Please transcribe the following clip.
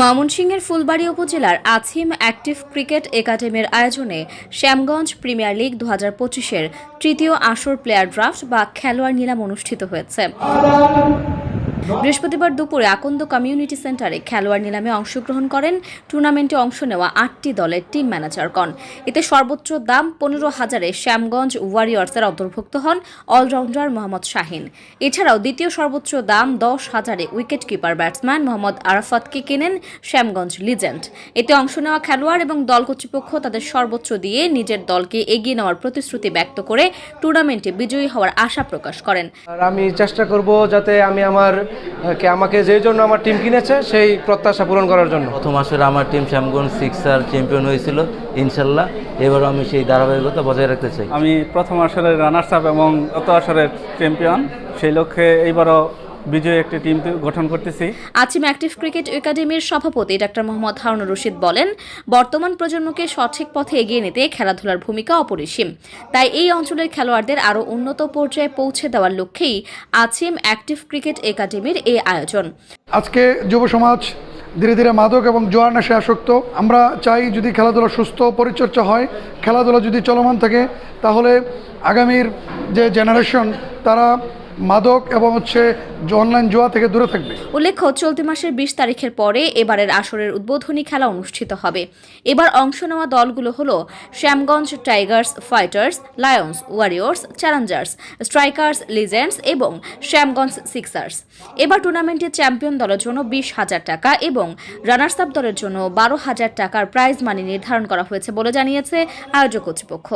ময়মনসিংহের ফুলবাড়ী উপজেলার Asim active cricket একাডেমির আয়োজনে শ্যামগঞ্জ প্রিমিয়ার লিগ দু হাজার পঁচিশের তৃতীয় আসর প্লেয়ার ড্রাফট বা খেলোয়াড় নিলাম অনুষ্ঠিত হয়েছে। বৃহস্পতিবার দুপুরে আকন্দ কমিউনিটি সেন্টারে খেলোয়াড় নিলামে অংশগ্রহণ করেন। টুর্নামেন্টে অংশ নেওয়া আটটি দলের টিম ম্যানেজারগণ এতে সর্বোচ্চ দাম পনেরো হাজারে শ্যামগঞ্জ ওয়ারিয়র্সের অন্তর্ভুক্ত হন অলরাউন্ডার মোহাম্মদ শাহিন। এছাড়াও দ্বিতীয় সর্বোচ্চ দাম দশ হাজারে উইকেট কিপার ব্যাটসম্যান মোহাম্মদ আরাফাতকে কেনেন শ্যামগঞ্জ লিজেন্ড। এতে অংশ নেওয়া খেলোয়াড় এবং দল কর্তৃপক্ষ তাদের সর্বোচ্চ দিয়ে নিজের দলকে এগিয়ে নেওয়ার প্রতিশ্রুতি ব্যক্ত করে টুর্নামেন্টে বিজয়ী হওয়ার আশা প্রকাশ করেন। আর আমি চেষ্টা করব যাতে আমি আমার কে আমাকে যেই জন্য আমার টিম কিনেছে সেই প্রত্যাশা পূরণ করার জন্য। প্রথম আসলে আমার টিম শ্যামগঞ্জ সিক্সার চ্যাম্পিয়ন হয়েছিল ইনশাল্লাহ। এবারও আমি সেই ধারাবাহিকতা বজায় রাখতে চাই। আমি প্রথম আসলে রানার্স আপ এবং গত আসরের চ্যাম্পিয়ন সেই লক্ষ্যে এইবারও বিজয়ী একটি টিম গঠন করতেছি। আচিম অ্যাক্টিভ ক্রিকেট একাডেমির সভাপতি ডাক্তার মোহাম্মদ হারুনুর রশিদ বলেন বর্তমান প্রজন্মকে সঠিক পথে এগিয়ে নিতে খেলাধুলার ভূমিকা অপরিসীম। তাই এই অঞ্চলের খেলোয়াড়দের আরও উন্নত পর্যায়ে পৌঁছে দেওয়ার লক্ষ্যেই আচিম অ্যাক্টিভ ক্রিকেট একাডেমির এই আয়োজন। আজকে যুব সমাজ ধীরে ধীরে মাদক এবং জোয়ার নেশে আসক্ত। আমরা চাই যদি খেলাধুলা সুস্থ পরিচর্যা হয় খেলাধুলা যদি চলমান থাকে তাহলে আগামীর যে জেনারেশন তারা মাদক এবং হচ্ছে অনলাইন জোয়া থেকে দূরে থাকবে। উল্লেখ্য, চলতি মাসের বিশ তারিখের পরে এবারের আসরের উদ্বোধনী খেলা অনুষ্ঠিত হবে। এবার অংশ নেওয়া দলগুলো হল Shyamganj tigers fighters, lions warriors, challengers, strikers, legends এবং শ্যামগঞ্জ সিক্সার্স। এবার টুর্নামেন্টে চ্যাম্পিয়ন দলের জন্য বিশ হাজার টাকা এবং রানার্স আপ দলের জন্য বারো হাজার টাকার প্রাইজ মানি নির্ধারণ করা হয়েছে বলে জানিয়েছে আয়োজক কর্তৃপক্ষ।